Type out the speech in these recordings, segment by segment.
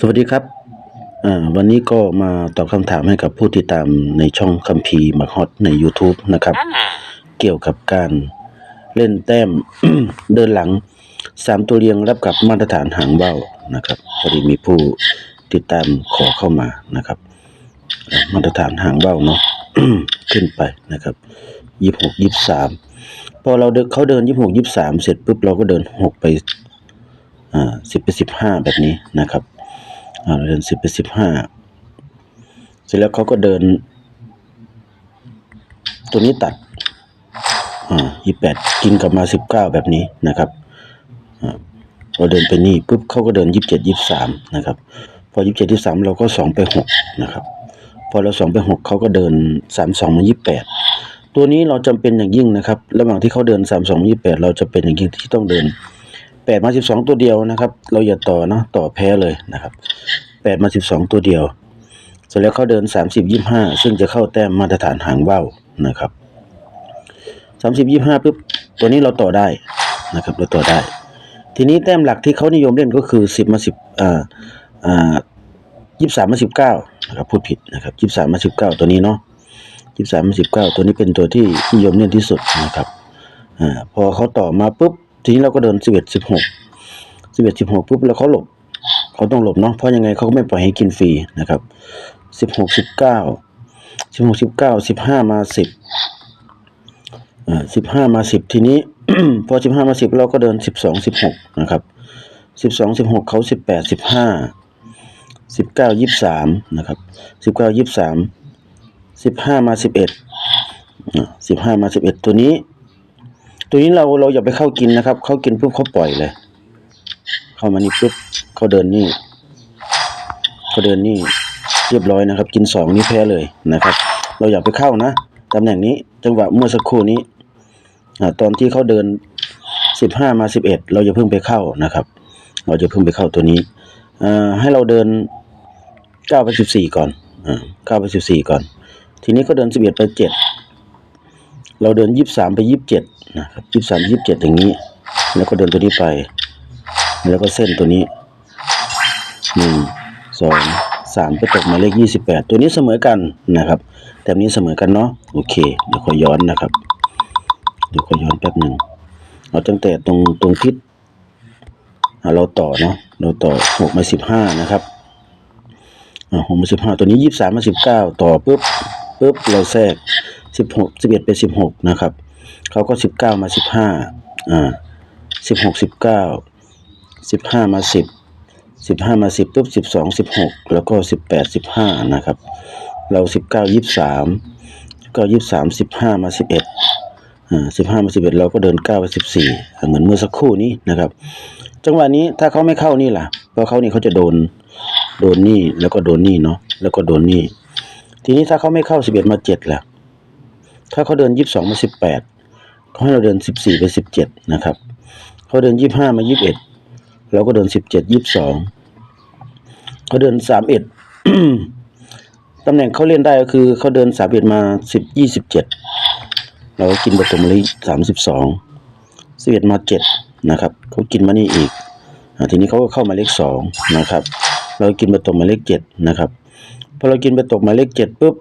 สวัสดีครับอ่าวันนี้ก็มาตอบคำถามให้กับผู้ติดตามในช่องคัมภีร์มักฮอตใน YouTube นะครับ เกี่ยวกับการเล่นแต้ม เดินหลังสามตัวเรียงรับกับมาตรฐานหางเบ้านะครับพอดีมีผู้ติดตามขอเข้ามานะครับอ่ามาตรฐานหางเบ้าเนาะ ขึ้นไปนะครับยี่หกยี่สามพอเราเดินเขาเดินยี่หกยี่สามเสร็จปุ๊บเราก็เดินหกไปอ่าสิบไปสิบห้าแบบนี้นะครับ อ่าเราเดินสิบไปสิบห้าเสร็จแล้วเขาก็เดิน ตัวนี้ตัดอ่ายี่แปดกินกลับมาสิบเก้าแบบนี้นะครับเราเดินไปนี่ปุ๊บเขาก็เดินยี่สิบเจ็ดยี่สามนะครับ พอยี่สิบเจ็ดยี่สามเราก็สองไปหกนะครับ พอเราสองไปหกเขาก็เดินสามสองมายี่แปดตัวนี้เราจำเป็นอย่างยิ่งนะครับ ระหว่างที่เขาเดินสามสองยี่แปดเราจะเป็นอย่างยิ่งที่ต้องเดิน แปดมาสิบสองตัวเดียวนะครับ เราอย่าต่อเนาะต่อแพ้เลยนะครับแปดมาสิบสองตัวเดียว เสร็จแล้วเขาเดินสามสิบยี่ห้าซึ่งจะเข้าแต้มมาตรฐานหางว่าวนะครับสามสิบยี่ห้าปุ๊บตัวนี้เราต่อได้นะครับ เราต่อได้ ทีนี้แต้มหลักที่เขานิยมเล่นก็คือสิบมาสิบอ่าอ่ายี่สามมาสิบเก้านะครับพูดผิดนะครับยี่สามมาสิบเก้าตัวนี้เนาะยี่สามมาสิบเก้าตัวนี้เป็นตัวที่นิยมเล่นที่สุดนะครับอ่าพอเขาต่อมาปุ๊บ ทีนี้เราก็เดินสิบเอ็ดสิบหกสิบเอ็ดสิบหกปุ๊บแล้วเขาหลบเขาต้องหลบเนาะเพราะยังไงเขาก็ไม่ปล่อยให้กินฟรีนะครับสิบหกสิบเก้าสิบหกสิบเก้าสิบห้ามาสิบอ่าสิบห้ามาสิบทีนี้พอสิบห้ามาสิบเราก็เดินสิบสองสิบหกนะครับสิบสองสิบหกเขาสิบแปดสิบห้าสิบเก้ายี่สามนะครับสิบเก้ายี่สามสิบห้ามาสิบเอ็ดสิบห้ามาสิบเอ็ดตัวนี้ ตัวนี้เราเราอย่าไปเข้ากินนะครับเข้ากินปุ๊บเขาปล่อยเลย เข้ามานี่ปุ๊บเขาเดินนี่เขาเดินนี่เรียบร้อยนะครับ กินสองนี่แพ้เลยนะครับ เราอย่าไปเข้านะตำแหน่งนี้จังหวะเมื่อสักครู่นี้ตอนที่เขาเดินสิบห้ามาสิบเอ็ดเราจะเพิ่งไปเข้านะครับ เราจะเพิ่งไปเข้าตัวนี้อให้เราเดินเก้าไปสิบสี่ก่อนเก้าไปสิบสี่ก่อน ทีนี้ก็เดินสิบเอ็ดไปเจ็ด เราเดินยี่สามไปยี่สิบเจ็ดนะครับยี่สามยี่สิบเจ็ดอย่างนี้ แล้วก็เดินตัวนี้ไป แล้วก็เส้นตัวนี้หนึ่งสองสามไปตกมาเลขยี่สิบแปดตัวนี้เสมอกันนะครับ แต่นี้เสมอกันเนาะโอเค เดี๋ยวขอย้อนนะครับ เดี๋ยวขอย้อนแป๊บหนึ่งเอาตั้งแต่ตรงตรงทิศเราต่อเนาะเราต่อหกมาสิบห้านะครับหกมาสิบห้าตัวนี้ยี่สามมาสิบเก้าต่อปุ๊บปุ๊บเราแทรก สิบหกสิบเอ็ดเป็นสิบหกนะครับเขาก็สิบเก้ามาสิบห้าอ่าสิบหกสิบเก้าสิบห้ามาสิบสิบห้ามาสิบปุ๊บสิบสองสิบหกแล้วก็สิบแปดสิบห้านะครับ เราสิบเก้ายี่สิบสามก็ยี่สิบสามสิบห้ามาสิบเอ็ดอ่าสิบห้ามาสิบเอ็ดเราก็เดินเก้าไปสิบสี่เหมือนเมื่อสักครู่นี้นะครับ จังหวะนี้ถ้าเขาไม่เข้านี่ล่ะเพราะเขานี่เขาจะโดนโดนนี่แล้วก็โดนนี่เนาะแล้วก็โดนนี่ทีนี้ถ้าเขาไม่เข้าสิบเอ็ดมาเจ็ดล่ะ ถ้าเขาเดินยี่สิบสองมาสิบแปดเขาให้เราเดินสิบสี่ไปสิบเจ็ดนะครับเขาเดินยี่สิบห้ามายี่สิบเอ็ดเราก็เดินสิบเจ็ดยี่สิบสองเขาเดินสามเอ็ดตำแหน่งเขาเล่นได้ก็คือเขาเดินสามเอ็ดมาสิบยี่สิบเจ็ดเราก็กินประตูมาเลสามสิบสองสิบเอ็ดมาเจ็ดนะครับเขากินมานี่อีกทีนี้เขาก็เข้ามาเลขสองนะครับ เรากินไปตกมาเลขเจ็ดนะครับพอเรากินไปตกมาเลขเจ็ดปุ๊บ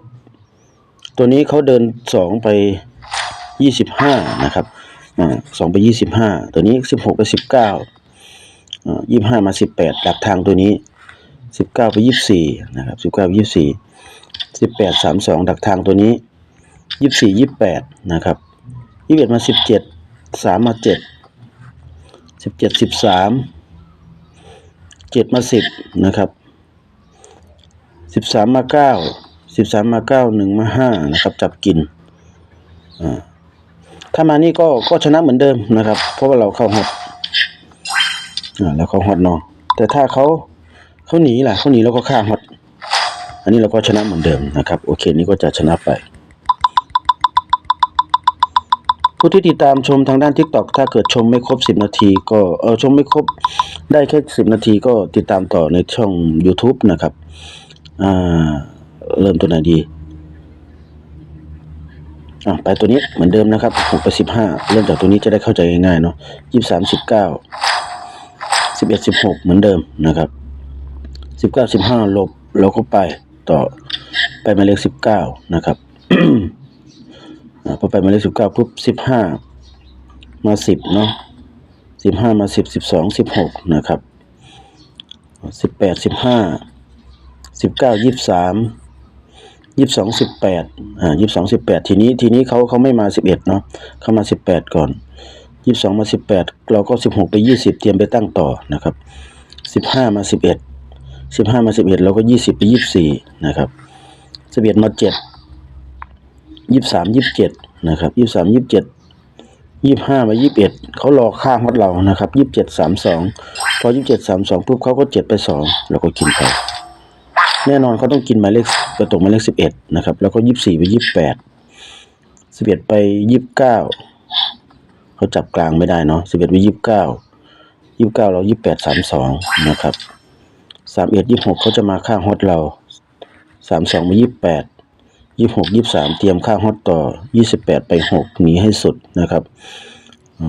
ตัวนี้เขาเดินสองไปยี่สิบห้านะครับสองไปยี่สิบห้าตัวนี้สิบหกไปสิบเก้ายี่ห้ามาสิบแปดดักทางตัวนี้สิบเก้าไปยี่สี่นะครับสิบเก้ายี่สี่สิบแปดสามสองดักทางตัวนี้ยี่สี่ยี่แปดนะครับยี่สิบเอ็ดมาสิบเจ็ดสามมาเจ็ดสิบเจ็ดสิบสามเจ็ดมาสิบนะครับสิบสามมาเก้า สิบสามมาเก้าหนึ่งมาห้านะครับ จับกินอ่าถ้ามานี่ก็ก็ชนะเหมือนเดิมนะครับ เพราะว่าเราเข้าฮอตอ่าแล้วเขาฮอตนาะแต่ถ้าเขาเขาหนีล่ะเขาหนีแล้วก็ฆ่าฮอตอันนี้เราก็ชนะเหมือนเดิมนะครับ โอเค นี่ก็จะชนะไป ผู้ที่ติดตามชมทางด้าน TikTok ถ้าเกิดชมไม่ครบ 10 นาที ก็เออชมไม่ครบได้แค่ 10 นาทีก็ติดตามต่อในช่อง YouTube นะครับ อ่า เริ่มตัวไหนดีอะไปตัวนี้เหมือนเดิมนะครับ6ไป15เริ่มจากตัวนี้จะได้เข้าใจง่ายๆเนาะ23 19สิบเก้าสิบเอ็ดสิบหกเหมือนเดิมนะครับสิบเก้าสิบห้าลบเราก็ไปต่อไปหมายเลขสิบเก้านะครับพอไปหมายเลขสิบเก้าปุ๊บสิบห้ามาสิบเนาะสิบห้ามาสิบสิบสองสิบหกนะครับสิบแปดสิบห้าสิบเก้ายี่สิบสาม ยี่สิบสองสิบแปดอ่ายี่สิบสองสิบแปดทีนี้ทีนี้เขาเขาไม่มาสิบเอ็ดเนาะเขามาสิบแปดก่อนยี่สิบสองมาสิบแปดเราก็สิบหกไปยี่สิบเตรียมไปตั้งต่อนะครับสิบห้ามาสิบเอ็ดสิบห้ามาสิบเอ็ดเราก็ยี่สิบไปยี่สิบสี่นะครับสิบเอ็ดมาเจ็ดยี่สิบสามยี่สิบเจ็ดนะครับยี่สิบสามยี่สิบเจ็ดยี่สิบห้ามายี่สิบเอ็ดเขารอข้างฮอดเรานะครับยี่สิบเจ็ดสามสองพอยี่สิบเจ็ดสามสองปุ๊บเขาก็เจ็ดไปสองเราก็กินไป แน่นอนเขาต้องกินหมายเลข กระตกมาเลขสิบเอ็ดนะครับ แล้วก็ยี่สิบสี่ไปยี่สิบแปดสิบเอ็ดไปยี่สิบเก้าเขาจับกลางไม่ได้เนาะสิบเอ็ดไปยี่สิบเก้ายี่สิบเก้าเรายี่สิบแปดสามสองนะครับสามเอ็ดยี่สิบหกเขาจะมาข้างฮอดเราสามสองมายี่สิบแปดยี่หกยี่สามเตรียมค่างฮอตต่อยี่สิบแปดไปหกหนีให้สุดนะครับอ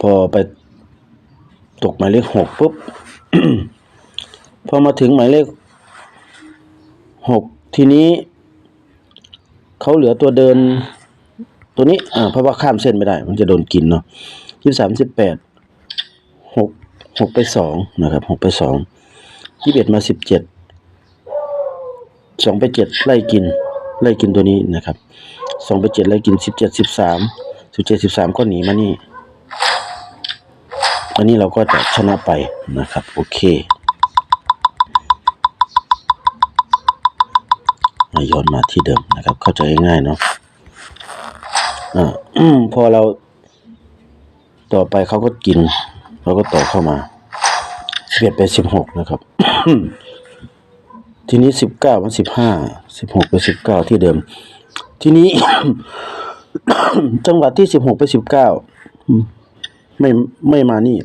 พอไปตกหมายเลขหกปุ๊บ พอมาถึงหมายเลข หกทีนี้เขาเหลือตัวเดิน ตัวนี้ อ่า เพราะว่าข้ามเส้นไม่ได้ มันจะโดนกินเนาะยี่สามสิบแปดหกหกไปสองนะครับหกไปสองยี่สิบเอ็ดมาสิบเจ็ดสองไปเจ็ดไล่กิน ไล่กินตัวนี้นะครับสองไปเจ็ดไล่กินสิบเจ็ดสิบสามสิบเจ็ดสิบสามก็หนีมานี่อันนี้เราก็จะชนะไปนะครับ โอเค ย้อนมาที่เดิมนะครับ เข้าใจง่ายเนาะอ่าพอเราต่อไปเขาก็กินเราก็ต่อเข้ามาสิบเอ็ดไปสิบหกนะครับ ทีนี้สิบเก้ามันสิบห้าสิบหกไปสิบเก้าที่เดิม ทีนี้ จังหวัดที่สิบหกไปสิบเก้าไม่ไม่มานี่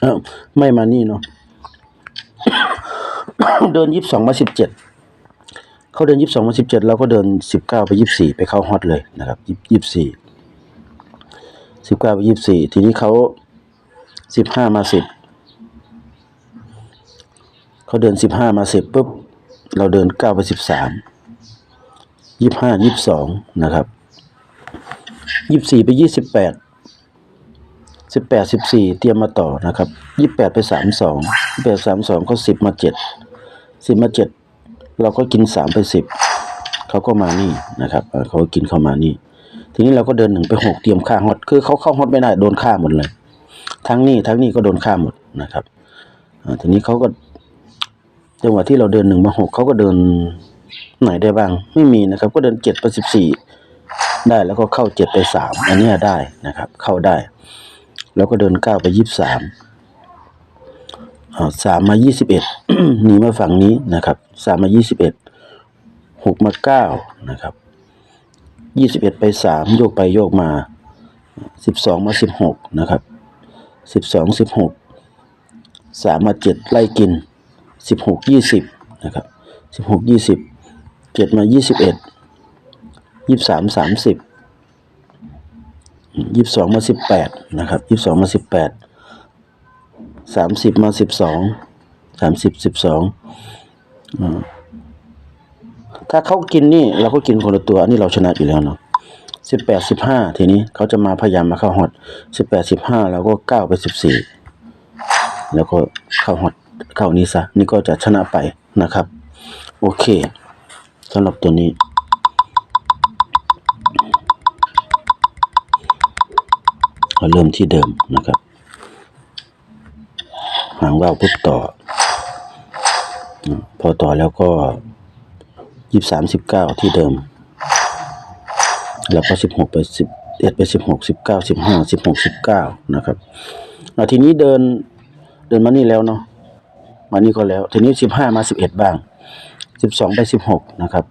เออไม่มานี่เนาะเดินยี่สิบสองมาสิบเจ็ด เขาเดินยี่สิบสองมาสิบเจ็ดเราก็เดินสิบเก้าไปยี่สิบสี่ไปเข้าฮอตเลยนะครับยี่สิบสี่สิบเก้าไปยี่สิบสี่ทีนี้เขาสิบห้ามาสิบเขาเดินสิบห้ามาสิบปุ๊บเราเดินเก้าไปสิบสามยี่ห้ายี่สองนะครับยี่สี่ไปยี่สิบแปดสิบแปดสิบสี่เตรียมมาต่อนะครับยี่แปดไปสามสองแปดสามสองก็สิบมาเจ็ดสิบมาเจ็ด เราก็กินสามไปสิบเขาก็มานี่นะครับเขาก็กินเข้ามานี่ ทีนี้เราก็เดินหนึ่งไปหกเตรียมค่าฮอตคือเขาเข้าฮอตไม่ได้โดนฆ่าหมดเลย ทั้งนี้ทั้งนี้ก็โดนฆ่าหมดนะครับอทีนี้เขาก็จังหวะที่เราเดินหนึ่งมาหกเขาก็เดินไหนได้บ้าง ไม่มีนะครับ ก็เดินเจ็ดไปสิบสี่ได้แล้วก็เข้าเจ็ดไปสามอันนี้ได้นะครับ เข้าได้ แล้วก็เดินเก้าไปยี่สิบสาม สามมายี่สิบเอ็ดหนีมาฝั่งนี้นะครับสามมายี่สิบเอ็ดหกมาเก้านะครับยี่สิบเอ็ดไปสามโยกไปโยกมาสิบสองมาสิบหกนะครับสิบสองสิบหกสามมาเจ็ดไล่กินสิบหกยี่สิบนะครับสิบหกยี่สิบเจ็ดมายี่สิบเอ็ดยี่สามสามสิบยี่สองมาสิบแปดนะครับยี่สองมาสิบแปด สามสิบมาสิบสองสามสิบสิบสองถ้าเขากินนี่เราก็กินคนละตัวอันนี้เราชนะอยู่แล้วเนาะสิบแปดสิบห้าทีนี้เขาจะมาพยายามมาเข้าฮอตสิบแปดสิบห้าเราก็เก้าไปสิบสี่แล้วก็เข้าฮอตเข้านี้ซะนี่ก็จะชนะไปนะครับ โอเคสำหรับตัวนี้เราเริ่มที่เดิมนะครับ หางว่าวปุ๊บต่อ พอต่อแล้วก็ยี่สามสิบเก้าที่เดิม แล้วก็สิบหกไปสิบเอ็ดไปสิบหกสิบเก้าสิบห้าสิบหกสิบเก้านะครับอะทีนี้เดินเดินมานี่แล้วเนาะมานี่ก็แล้ว ทีนี้สิบห้ามาสิบเอ็ดบ้างสิบสองไปสิบหกนะครับ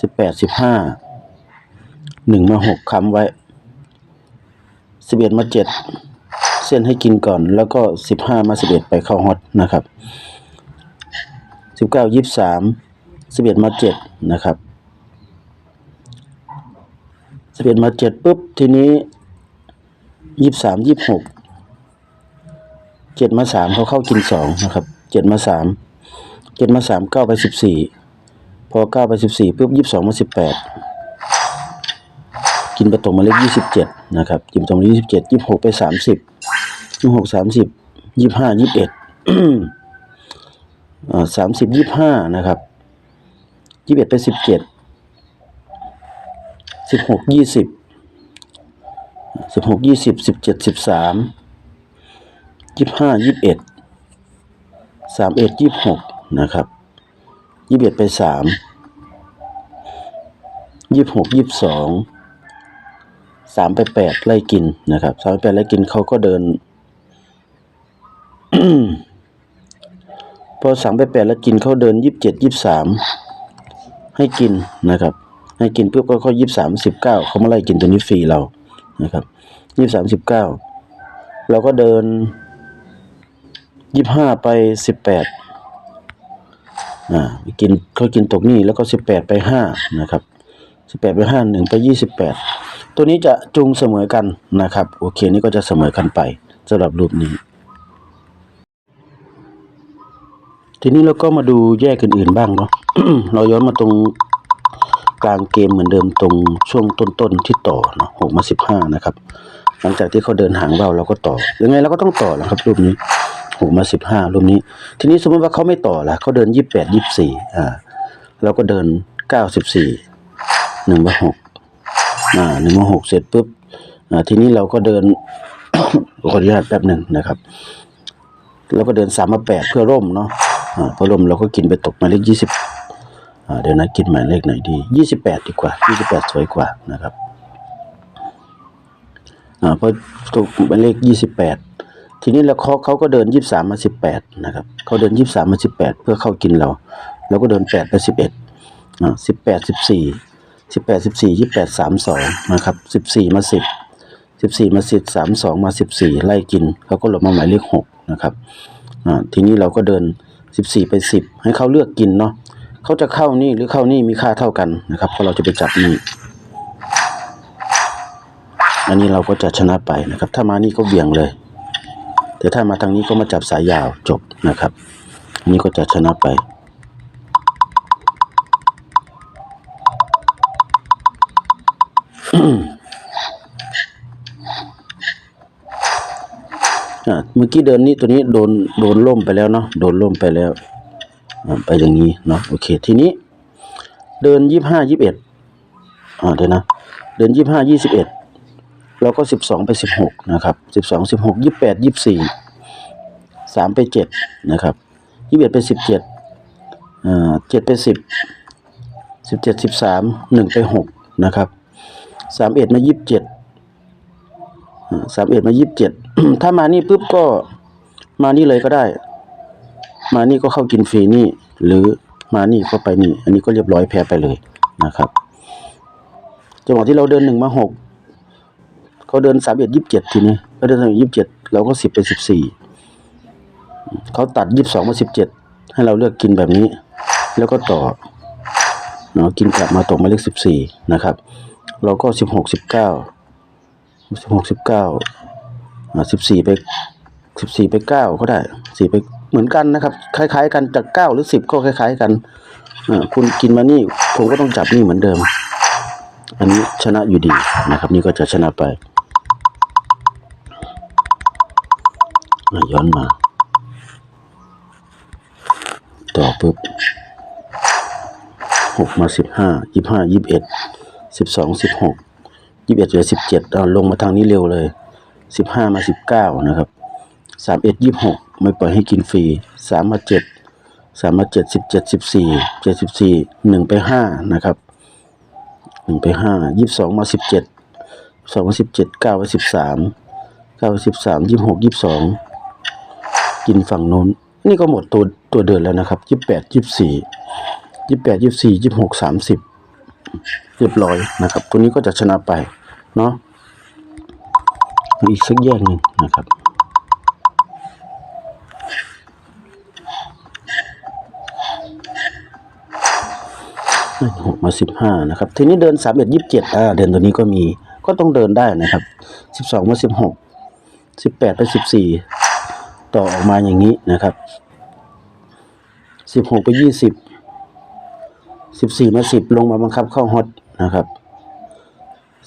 สิบแปดสิบห้าหนึ่งมาหกคำไว้สิบเอ็ดมาเจ็ด เส้นให้กินก่อน แล้วก็สิบห้ามาสิบเอ็ดไปเข้าฮอตนะครับสิบเก้ายี่สามสิบเอ็ดมาเจ็ดนะครับสิบเอ็ดมาเจ็ดปุ๊บทีนี้ยี่สามยี่หกเจ็ดมาสามเขาเข้ากินสองนะครับเจ็ดมาสามเจ็ดมาสามเก้าไปสิบสี่พอเก้าไปสิบสี่ปุ๊บยี่สิบสองมาสิบแปดกินไปตกมาเลขยี่สิบเจ็ดนะครับกินไปตกมายี่สิบเจ็ดยี่สิบหกไปสามสิบ หกสามสิบยี่ห้ายี่สิบเอ็ดสามสิบยี่ห้านะครับยี่สิบเอ็ดไปสิบเจ็ดสิบหกยี่สิบสิบหกยี่สิบสิบเจ็ดสิบสามยี่ห้ายี่สิบเอ็ดสามเอ็ดยี่หกนะครับยี่สิบเอ็ดไปสามยี่หกยี่สองสามไปแปดไล่กินนะครับสามไปแปดไล่กินเขาก็เดิน พอสามไปแปดแล้วกินเขาเดินยี่สิบเจ็ดยี่สามให้กินนะครับ ให้กินเพื่อก็เขายี่สิบสามสิบเก้าเขามาไล่กินตัวนี้ฟรีเรานะครับยี่สามสิบเก้าเราก็เดินยี่ห้าไปสิบแปดอ่ากินเขากินตกนี่แล้วก็สิบแปดไปห้านะครับสิบแปดไปห้าหนึ่งไปยี่สิบแปดตัวนี้จะจุงเสมอกันนะครับ โอเคนี่ก็จะเสมอกันไปสำหรับรูปนี้ ทีนี้เราก็มาดูแยกอื่นๆบ้างเนาะ เราย้อนมาตรงกลางเกมเหมือนเดิมตรงช่วงต้นๆที่ต่อเนาะหกมาสิบห้านะครับ หลังจากที่เขาเดินหางเบาเราก็ต่อ ยังไงเราก็ต้องต่อแหละครับรูปนี้หกมาสิบห้ารูปนี้ ทีนี้สมมติว่าเขาไม่ต่อละเขาเดินยี่แปดยี่สี่อ่า เราก็เดินเก้าสิบสี่หนึ่งมาหกอ่าหนึ่งมาหกเสร็จปุ๊บ อ่า ทีนี้เราก็เดิน ขออนุญาตแป๊บหนึ่งนะครับ แล้วก็เดินสามมาแปดเพื่อร่มเนาะ พอร่มเราก็กินไปตกหมายเลขยี่สิบเดี๋ยวนะกินหมายเลขไหนดียี่สิบแปดดีกว่ายี่สิบแปดสวยกว่านะครับเพราะตกหมายเลขยี่สิบแปดทีนี้แล้วเขาเขาก็เดินยี่สามมาสิบแปดนะครับเขาเดินยี่สามมาสิบแปดเพื่อเข้ากินเราเราก็เดินแปดไปสิบเอ็ดสิบแปดสิบสี่สิบแปดสิบสี่ยี่แปดสามสองนะครับสิบสี่มาสิบสิบสี่มาสิบสามสองมาสิบสี่ไล่กินเขาก็หลบมาหมายเลขหกนะครับ อ่าทีนี้เราก็เดินสิบสี่ไปสิบให้เขาเลือกกินเนาะเขาจะเข้านี่หรือเข้านี่มีค่าเท่ากันนะครับเพราะเราจะไปจับนี่อันนี้เราก็จะชนะไปนะครับ ถ้ามานี่ก็เบี่ยงเลย แต่ถ้ามาทางนี้ก็มาจับสายยาวจบนะครับ อันนี้ก็จะชนะไป อ่าเมื่อกี้เดินนี้ตัวนี้โดนโดนล่มไปแล้วเนาะโดนล่มไปแล้วไปอย่างนี้เนาะโอเค ทีนี้ เดินยี่ห้ายี่สิบเอ็ดอ่าเดี๋ยวนะ เดินยี่ห้ายี่สิบเอ็ดเราก็สิบสองไปสิบหกนะครับสิบสองสิบหกยี่แปดยี่สี่สามไปเจ็ดนะครับยี่สิบเอ็ดไปสิบเจ็ดอ่าเจ็ดไปสิบสิบเจ็ดสิบสามหนึ่งไปหกนะครับสามเอ็ดมายี่สิบเจ็ดสามเอ็ดมายี่สิบเจ็ด ถ้ามานี่ปุ๊บก็มานี่เลยก็ได้ มานี่ก็เข้ากินฟรีนี่ หรือมานี่ก็ไปนี่ อันนี้ก็เรียบร้อยแพ้ไปเลยนะครับจังหวะที่เราเดินหนึ่งมาหกเขาเดินสามเอ็ดยี่สิบเจ็ดทีนี้เขาเดินสามเอ็ดยี่สิบเจ็ดเราก็สิบไปสิบสี่เขาตัดยี่สิบสองมาสิบเจ็ดให้เราเลือกกินแบบนี้ แล้วก็ต่อเนาะกินกลับมาตกมาเลขสิบสี่นะครับ เราก็สิบหกสิบเก้าสิบหกสิบเก้า สิบสี่ไปสิบสี่ไปเก้าก็ได้สี่ไปเหมือนกันนะครับ คล้าย ๆ กันจากเก้าหรือสิบก็คล้าย ๆ กันอ่าคุณกินมานี่ผมก็ต้องจับนี่เหมือนเดิม อันนี้ชนะอยู่ดีนะครับ นี่ก็จะชนะไปย้อนมา ต่อปุ๊บหกมาสิบห้ายี่ห้ายี่สิบเอ็ดสิบสองสิบหกยี่สิบเอ็ดเหลือสิบเจ็ดเอาลงมาทางนี้เร็วเลย สิบห้ามาสิบเก้านะครับสามเอ็ดยี่สิบหกไม่ปล่อยให้กินฟรีสามมาเจ็ดสามมาเจ็ดสิบเจ็ดสิบสี่เจ็ดสิบสี่หนึ่งไปห้านะครับหนึ่งไปห้ายี่สิบสองมาสิบเจ็ดสองมาสิบเจ็ดเก้าไปสิบสามเก้าไปสิบสามยี่สิบหกยี่สิบสองกินฝั่งโน้น นี่ก็หมดตัวตัวเดินแล้วนะครับยี่สิบแปดยี่สิบสี่ยี่สิบแปดยี่สิบสี่ยี่สิบหกสามสิบเรียบร้อยนะครับ ตัวนี้ก็จะชนะไปเนาะ อีกสักแยกหนึ่งนะครับหกมาสิบห้านะครับ ทีนี้เดินสามเอ็ดยี่สิบเจ็ดอ่าเดินตัวนี้ก็มีก็ต้องเดินได้นะครับสิบสองมาสิบหกสิบแปดไปสิบสี่ต่อออกมาอย่างนี้นะครับสิบหกไปยี่สิบสิบสี่มาสิบลงมาบังคับเข้าฮอตนะครับ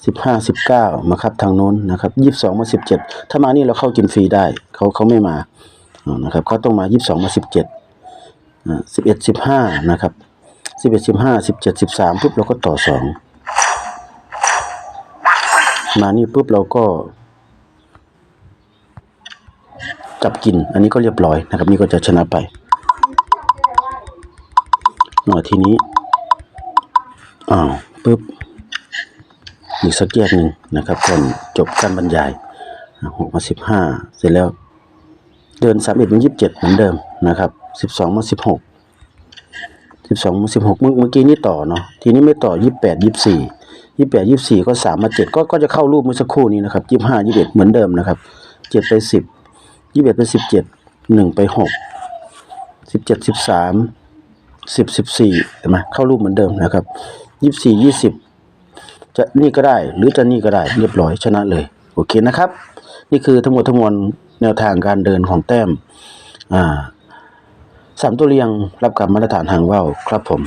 สิบห้าสิบเก้ามาครับทางโน้นนะครับยี่สิบสองมาสิบเจ็ดถ้ามานี่เราเข้ากินฟรีได้เขาเขาไม่มานะครับเขาต้องมายี่สิบสองมาสิบเจ็ดอ่าสิบเอ็ดสิบห้านะครับสิบเอ็ดสิบห้าสิบเจ็ดสิบสามปุ๊บเราก็ต่อสองมานี่ปุ๊บเราก็ จับกิน อันนี้ก็เรียบร้อยนะครับ นี่ก็จะชนะไปหน่อยทีนี้อ้าวปุ๊บ อีกสักแยกหนึ่งนะครับก่อนจบการบรรยายหกมาสิบห้าเสร็จแล้ว เดินสามเอ็ดเป็นยี่สิบเจ็ดเหมือนเดิมนะครับสิบสองมาสิบหกสิบสองมาสิบหกเมื่อเมื่อกี้นี่ต่อเนาะทีนี้ไม่ต่อยี่แปดยี่สี่ยี่แปดยี่สี่ก็สามมาเจ็ดก็ก็จะเข้ารูปเมื่อสักครู่นี้นะครับยี่ห้ายี่เอ็ดเหมือนเดิมนะครับเจ็ดไปสิบยี่สิบเอ็ดไปสิบเจ็ดหนึ่งไปหกสิบเจ็ดสิบสามสิบสิบสี่เห็นไหมเข้ารูปเหมือนเดิมนะครับยี่สี่ยี่สิบ จะนี่ก็ได้ หรือจะนี่ก็ได้เรียบร้อยชนะเลยโอเคนะครับ นี่คือทั้งหมดทั้งมวลแนวทางการเดินของแต้มอ่าสามตัวเรียงรับกับมาตรฐานหางว่าวครับผม